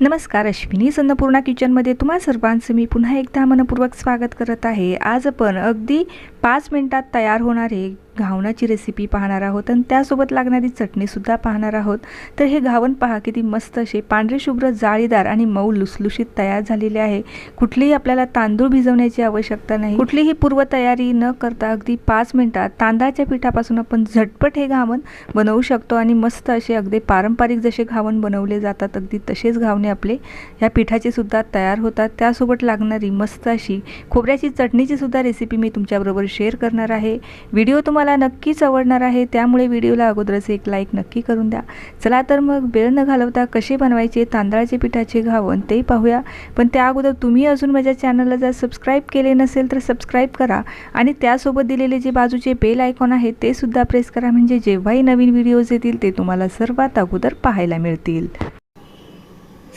नमस्कार अश्विनी अन्नपूर्णा किचनमध्ये तुम्हा सर्वांचं मी पुन्हा एकदा मनपूर्वक स्वागत करत आहे. आज आपण अगदी पाच मिनटात तयार होणारे घावणाची रेसिपी पाहणार आहोत आणि त्यासोबत लागणारी चटणीसुद्धा पाहणार आहोत. तर हे घावन पहा किती मस्त असे पांढरे शुभ्र जाळीदार आणि मऊ लुसलुशीत तयार झालेले आहे. कुठलीही आपल्याला तांदूळ भिजवण्याची आवश्यकता नाही. कुठलीही पूर्वतयारी न करता अगदी पाच मिनटात तांदळाच्या पिठापासून आपण झटपट हे घावन बनवू शकतो आणि मस्त असे अगदी पारंपरिक जसे घावन बनवले जातात अगदी तसेच घावणे आपले या पिठाचे सुद्धा तयार होतात. त्यासोबत लागणारी मस्त अशी खोबऱ्याची चटणीची सुद्धा रेसिपी मी तुमच्याबरोबर शेअर करणार आहे. व्हिडिओ तुम्हाला तुम्हाला नक्कीच आवडणार आहे त्यामुळे व्हिडिओला अगोदरच एक लाईक नक्की करून द्या. चला तर मग वेळ न घालवता कसे बनवायचे तांदळाचे पिठाचे घावन ते पाहूया. पण त्या अगोदर तुम्ही अजून माझ्या चॅनलला जर सबस्क्राईब केले नसेल तर सबस्क्राईब करा. आणि त्यासोबत दिलेले जे बाजूचे बेल आयकॉन आहे ते सुद्धा प्रेस करा. म्हणजे जेव्हाही नवीन व्हिडिओज येतील ते तुम्हाला सर्वात अगोदर पाहायला मिळतील.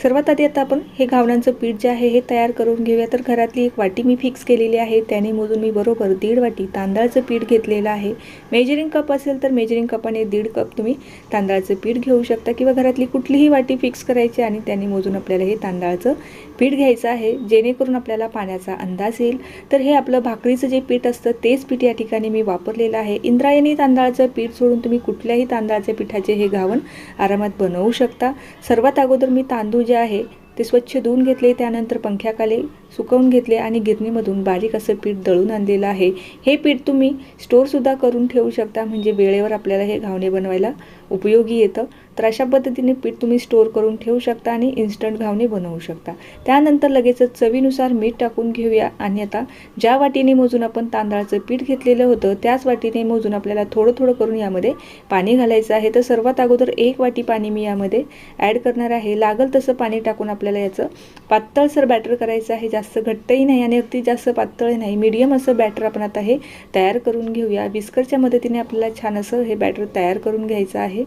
सर्वात आधी आता आपण हे घावणांचं पीठ जे आहे हे तयार करून घेऊया. तर घरातली एक वाटी मी फिक्स केलेली आहे. त्याने मोजून मी बरोबर दीड वाटी तांदळाचं पीठ घेतलेलं आहे. मेजरिंग कप असेल तर मेजरिंग कपाने दीड कप तुम्ही तांदळाचं पीठ घेऊ शकता किंवा घरातली कुठलीही वाटी फिक्स करायची आणि त्याने मोजून आपल्याला हे तांदळाचं पीठ घ्यायचं आहे. जेणेकरून आपल्याला पाण्याचा अंदाज येईल. तर हे आपलं भाकरीचं जे पीठ असतं तेच पीठ या ठिकाणी मी वापरलेलं आहे. इंद्रायणी तांदळाचं पीठ सोडून तुम्ही कुठल्याही तांदळाच्या पिठाचे हे घावन आरामात बनवू शकता. सर्वात अगोदर मी तांदूळ जे आहे ते स्वच्छ धुवून घेतले त्यानंतर पंख्याखाली सुकवून घेतले आणि गिरणीमधून बारीक असं पीठ दळून आणलेलं आहे. हे पीठ तुम्ही स्टोरसुद्धा करून ठेवू शकता म्हणजे वेळेवर आपल्याला हे घावणे बनवायला उपयोगी येतं. तर अशा पद्धतीने पीठ तुम्ही स्टोअर करून ठेवू शकता आणि इन्स्टंट घावणे बनवू शकता. त्यानंतर लगेचच चवीनुसार मीठ टाकून घेऊया. आणि आता ज्या वाटीने मोजून आपण तांदळाचं पीठ घेतलेलं होतं त्याच वाटीने मोजून आपल्याला थोडं थोडं करून यामध्ये पाणी घालायचं आहे. तर सर्वात अगोदर एक वाटी पाणी मी यामध्ये ॲड करणार आहे. लागल तसं पाणी टाकून आपल्याला याचं पातळसर बॅटर करायचं आहे. जास्त घट्टही नाही आणि अगदी जास्त पातळही नाही. मीडियम असं बॅटर आपण आता हे तयार करून घेऊया. विस्करच्या मदतीने आपल्याला छान असं हे बॅटर तयार करून घ्यायचं आहे.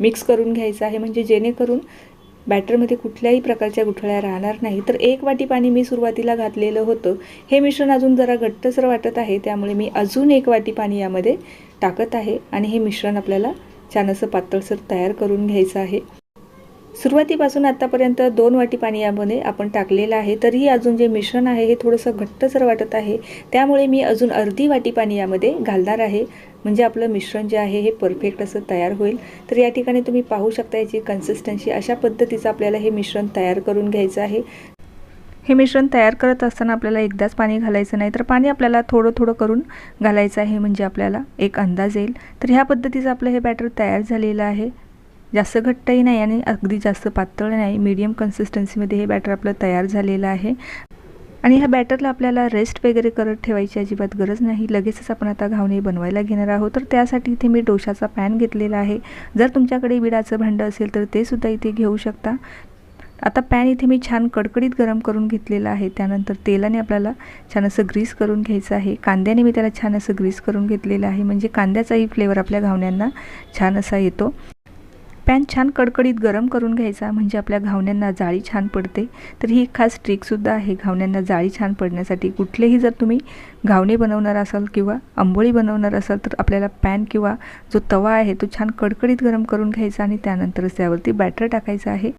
मिक्स करून घ्यायचं आहे. म्हणजे जेणेकरून बॅटरमध्ये कुठल्याही प्रकारच्या गुठळ्या राहणार नाही. तर एक वाटी पाणी मी सुरुवातीला घातलेलं होतं. हे मिश्रण अजून जरा घट्टसर वाटत आहे. त्यामुळे मी अजून एक वाटी पाणी यामध्ये टाकत आहे. आणि हे मिश्रण आपल्याला छान असं पातळसर तयार करून घ्यायचं आहे. सुरुवातीपासून आत्तापर्यंत दोन वाटी पाणी यामध्ये आपण टाकलेलं आहे. तरीही अजून जे मिश्रण आहे हे थोडंसं घट्टसर वाटत आहे. त्यामुळे मी अजून अर्धी वाटी पाणी यामध्ये घालणार आहे. म्हणजे आपलं मिश्रण जे आहे हे परफेक्ट असं तयार होईल. तर या ठिकाणी तुम्ही पाहू शकता याची कन्सिस्टन्सी अशा पद्धतीचं आपल्याला हे मिश्रण तयार करून घ्यायचं आहे. हे मिश्रण तयार करत असताना आपल्याला एकदाच पाणी घालायचं नाही तर पाणी आपल्याला थोडं थोडं करून घालायचं आहे म्हणजे आपल्याला एक अंदाज येईल. तर ह्या पद्धतीचं आपलं हे बॅटर तयार झालेलं आहे. जास्त घट्टही नाही आणि अगदी जास्त पातळ नाही मीडियम कन्सिस्टन्सीमध्ये हे बॅटर आपलं तयार झालेलं आहे. आणि ह्या बॅटरला आपल्याला रेस्ट वगैरे करत ठेवायची अजिबात गरज नाही. लगेचच आपण आता घावणे बनवायला घेणार आहोत. तर त्यासाठी इथे मी डोशाचा पॅन घेतलेला आहे. जर तुमच्याकडे विडाचं भांडं असेल तर ते सुद्धा इथे घेऊ शकता. आता पॅन इथे मी छान कडकडीत गरम करून घेतलेला आहे. त्यानंतर तेलाने आपल्याला छान असं ग्रीस करून घ्यायचं आहे. कांद्याने मी त्याला छान असं ग्रीस करून घेतलेलं आहे. म्हणजे कांद्याचाही फ्लेवर आपल्या घावण्यांना छान असा येतो. पॅन छान कडकडीत गरम करून घ्यायचा म्हणजे आपल्या घावण्यांना जाळी छान पडते. तर ही खास ट्रिकसुद्धा आहे घावण्यांना जाळी छान पडण्यासाठी. कुठलेही जर तुम्ही घावणे बनवणार असाल किंवा आंबोळी बनवणार असाल तर आपल्याला पॅन किंवा जो तवा आहे तो छान कडकडीत गरम करून घ्यायचा आणि त्यानंतरच त्यावरती बॅटर टाकायचं आहे.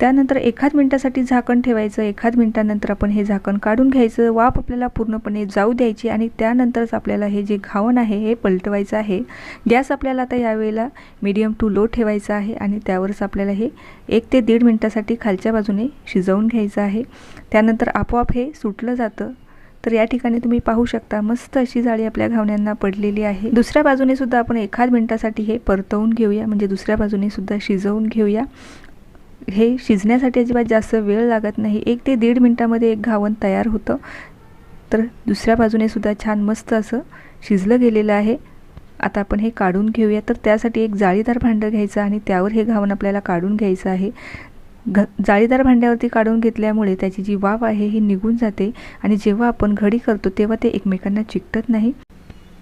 त्यानंतर एखाद मिनटासाठी झाकण ठेवायचं एखाद मिनटानंतर आपण हे झाकण काढून घ्यायचं वाफ आपल्याला पूर्णपणे जाऊ द्यायची आणि त्यानंतरच आपल्याला हे जे घावण आहे हे पलटवायचं आहे. गॅस आपल्याला आता यावेळेला मीडियम टू लो ठेवायचा आहे आणि त्यावरच आपल्याला हे एक ते दीड मिनटासाठी खालच्या बाजूने शिजवून घ्यायचं आहे. त्यानंतर आपोआप हे सुटलं जातं. तर या ठिकाणी तुम्ही पाहू शकता मस्त अशी जाळी आपल्या घावण्यांना पडलेली आहे. दुसऱ्या बाजूने सुद्धा आपण एखाद मिनटासाठी हे परतवून घेऊया म्हणजे दुसऱ्या बाजूने सुद्धा शिजवून घेऊया. हे शिजण्यासाठी अजिबात जास्त वेळ लागत नाही. एक ते दीड मिनटामध्ये एक घावन तयार होतं. तर दुसऱ्या बाजूने सुद्धा छान मस्त असं शिजलं गेलेलं आहे. आता आपण हे काढून घेऊया. तर त्यासाठी एक जाळीदार भांडं घ्यायचं आणि त्यावर हे घावन आपल्याला काढून घ्यायचं आहे. घ जाळीदार भांड्यावरती काढून घेतल्यामुळे त्याची जी वाफ आहे ही निघून जाते आणि जेव्हा आपण घडी करतो तेव्हा ते एकमेकांना चिकटत नाही.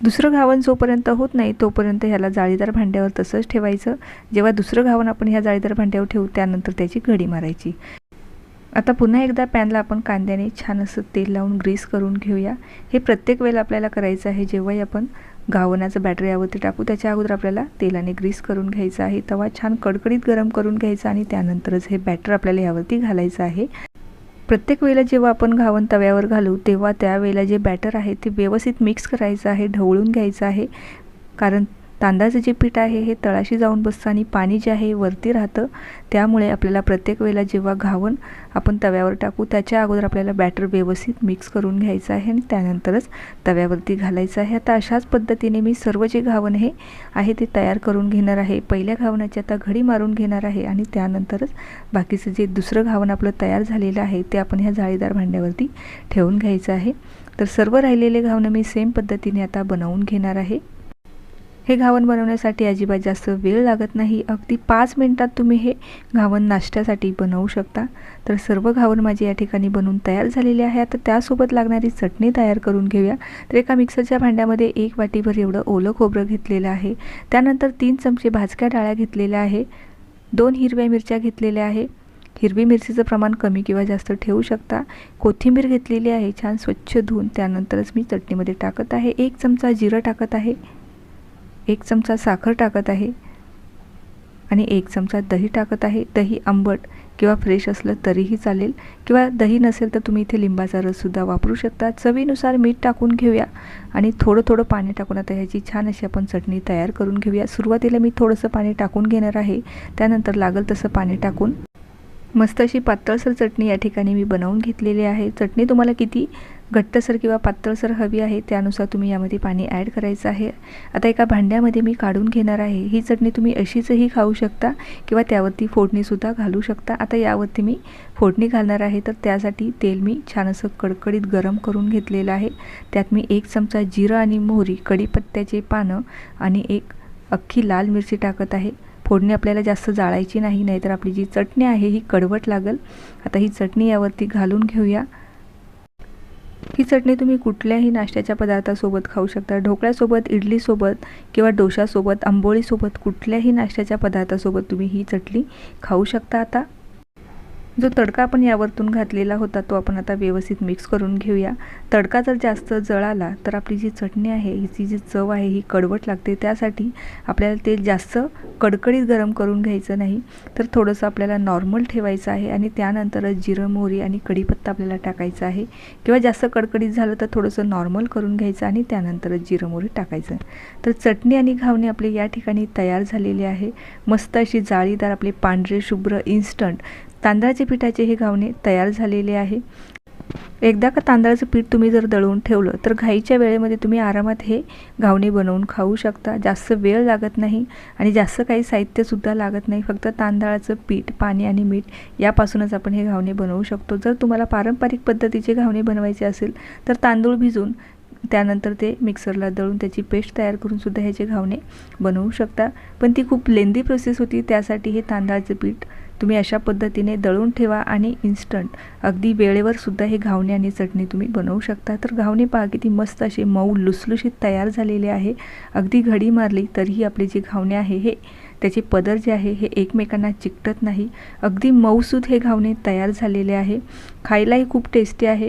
दुसरं घावन जोपर्यंत होत नाही तोपर्यंत ह्याला जाळीदार भांड्यावर तसंच ठेवायचं. जेव्हा दुसरं घावन आपण ह्या जाळीदार भांड्यावर ठेवू त्यानंतर त्याची घडी मारायची. आता पुन्हा एकदा पॅनला आपण कांद्याने छान असं तेल लावून ग्रीस करून घेऊया. हे प्रत्येक वेळेला आपल्याला करायचं आहे जेव्हाही आपण घावनाचं बॅटर यावरती टाकू त्याच्या अगोदर आपल्याला तेलाने ग्रीस करून घ्यायचं आहे. तवा छान कडकडीत गरम करून घ्यायचा आणि त्यानंतरच हे बॅटर आपल्याला यावरती घालायचं आहे. प्रत्येक वेळेला जेव्हा आपण घावन तव्यावर घालू तेव्हा त्यावेळेला जे बॅटर आहे ते व्यवस्थित मिक्स करायचं आहे ढवळून घ्यायचं आहे. कारण तांदळाचं जे पीठ आहे हे तळाशी जाऊन बसतं आणि पाणी जे आहे वरती राहतं. त्यामुळे आपल्याला प्रत्येक वेळेला जेव्हा घावन आपण तव्यावर टाकू त्याच्या अगोदर आपल्याला बॅटर व्यवस्थित मिक्स करून घ्यायचं आहे आणि त्यानंतरच तव्यावरती घालायचं आहे. आता अशाच पद्धतीने मी सर्व जे घावन हे आहे ते तयार करून घेणार आहे. पहिल्या घावनाची आता घडी मारून घेणार आहे आणि त्यानंतरच बाकीचं जे दुसरं घावन आपलं तयार झालेलं आहे ते आपण ह्या जाळीदार भांड्यावरती ठेवून घ्यायचं आहे. तर सर्व राहिलेले घावनं मी सेम पद्धतीने आता बनवून घेणार आहे. हे घावन बनवण्यासाठी अजिबात जास्त वेळ लागत नाही. अगदी पाच मिनटात तुम्ही हे घावन नाश्त्यासाठी बनवू शकता. तर सर्व घावन माझे या ठिकाणी बनवून तयार झालेले आहे. आता त्यासोबत लागणारी चटणी तयार करून घेऊया. तर एका मिक्सरच्या भांड्यामध्ये एक वाटीभर एवढं ओलं खोबरं घेतलेलं आहे. त्यानंतर तीन चमचे भाजक्या डाळ्या घेतलेल्या आहे. दोन हिरव्या मिरच्या घेतलेल्या आहे. हिरवी मिरचीचं प्रमाण कमी किंवा जास्त ठेवू शकता. कोथिंबीर घेतलेली आहे. छान स्वच्छ धुवून त्यानंतरच मी चटणीमध्ये टाकत आहे. एक चमचा जिरं टाकत आहे. एक चमचा साखर टाकत आहे आणि एक चमचा दही टाकत आहे. दही आंबट किंवा फ्रेश असलं तरीही चालेल. किंवा दही नसेल तर तुम्ही इथे लिंबाचा रससुद्धा वापरू शकता. चवीनुसार मीठ टाकून घेऊया आणि थोडं थोडं पाणी टाकून आता ह्याची छान अशी आपण चटणी तयार करून घेऊया. सुरुवातीला मी थोडंसं पाणी टाकून घेणार आहे. त्यानंतर लागल तसं पाणी टाकून मस्त अशी पातळसर चटणी या ठिकाणी मी बनवून घेतलेली आहे. चटणी तुम्हाला किती घट्टसर किंवा पातळसर हवी आहे त्यानुसार तुम्ही यामध्ये पाणी ॲड करायचं आहे. आता एका भांड्यामध्ये मी काढून घेणार आहे. ही चटणी तुम्ही अशीचही खाऊ शकता किंवा त्यावरती फोडणीसुद्धा घालू शकता. आता यावरती मी फोडणी घालणार आहे तर त्यासाठी तेल मी छान असं कडकडीत गरम करून घेतलेलं आहे. त्यात मी एक चमचा जिरं आणि मोहरी कढीपत्त्याचे पानं आणि एक अख्खी लाल मिरची टाकत आहे. फोडणी आपल्याला जास्त जाळायची नाही नाहीतर आपली जी चटणी आहे ही कडवट लागल. आता ही चटणी यावरती घालून घेऊया. ही चटणी तुम्ही कुठल्याही नाश्त्याच्या पदार्थासोबत खाऊ शकता. ढोकळ्यासोबत इडलीसोबत किंवा डोशासोबत आंबोळीसोबत कुठल्याही नाश्त्याच्या पदार्थासोबत तुम्ही ही चटणी खाऊ शकता आता. जो तडका आपण यावरतून घातलेला होता तो आपण आता व्यवस्थित मिक्स करून घेऊया. तडका जर जास्त जळाला तर आपली जी चटणी आहे हिची जी चव आहे ही कडवट लागते. त्यासाठी आपल्याला तेल जास्त कडकडीत गरम करून घ्यायचं नाही. तर थोडंसं आपल्याला नॉर्मल ठेवायचं आहे आणि त्यानंतरच जिरं मोहरी आणि कढीपत्ता आपल्याला टाकायचा आहे. किंवा जास्त कडकडीत झालं तर थोडंसं नॉर्मल करून घ्यायचं आणि त्यानंतरच जिरं मोहरी टाकायचं. तर चटणी आणि घावणे आपले या ठिकाणी तयार झालेली आहे. मस्त अशी जाळीदार आपले पांढरे शुभ्र इन्स्टंट तांदळाचे पिठाचे हे घावणे तयार झालेले आहे. एकदा का तांदळाचं पीठ तुम्ही जर दळून ठेवलं तर घाईच्या वेळेमध्ये तुम्ही आरामात हे घावणे बनवून खाऊ शकता. जास्त वेळ लागत नाही आणि जास्त काही साहित्यसुद्धा लागत नाही. फक्त तांदळाचं पीठ पाणी आणि मीठ यापासूनच आपण हे घावणे बनवू शकतो. जर तुम्हाला पारंपरिक पद्धतीचे घावणे बनवायचे असेल तर तांदूळ भिजून त्यानंतर ते मिक्सरला दळून त्याची पेस्ट तयार करूनसुद्धा ह्याचे घावणे बनवू शकता. पण ती खूप लेंदी प्रोसेस होती त्यासाठी हे तांदळाचं पीठ तुम्ही अशा पद्धतीने दळून ठेवा आणि इन्स्टंट अगदी वेळेवर सुद्धा हे घावणे आणि चटणी तुम्ही बनवू शकता. तर घावणे पहा किती मस्त असे मऊ लुसलुशीत तयार झालेले आहे. अगदी घडी मारली तरीही आपले जे घावणे आहे हे त्याचे पदर जे आहे हे एकमेकांना चिकटत नाही. अगदी मऊसूद हे घावणे तयार झालेले आहे. खायलाही खूप टेस्टी आहे.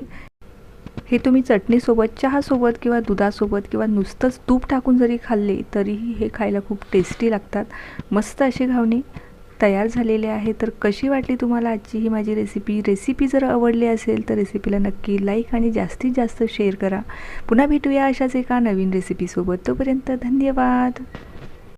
हे तुम्ही चटणीसोबत चहासोबत किंवा दुधासोबत किंवा नुसतंच तूप टाकून जरी खाल्ले तरीही हे खायला खूप टेस्टी लागतात. मस्त असे घावणे. तयार झालेले आहे तर कशी वाटली तुम्हाला आजची ही माझी रेसिपी रेसिपी जर आवडली असेल तर रेसिपीला नक्की लाईक आणि जास्तीत जास्त शेअर करा. पुन्हा भेटूया अशाच एका नवीन रेसिपीसोबत तोपर्यंत धन्यवाद!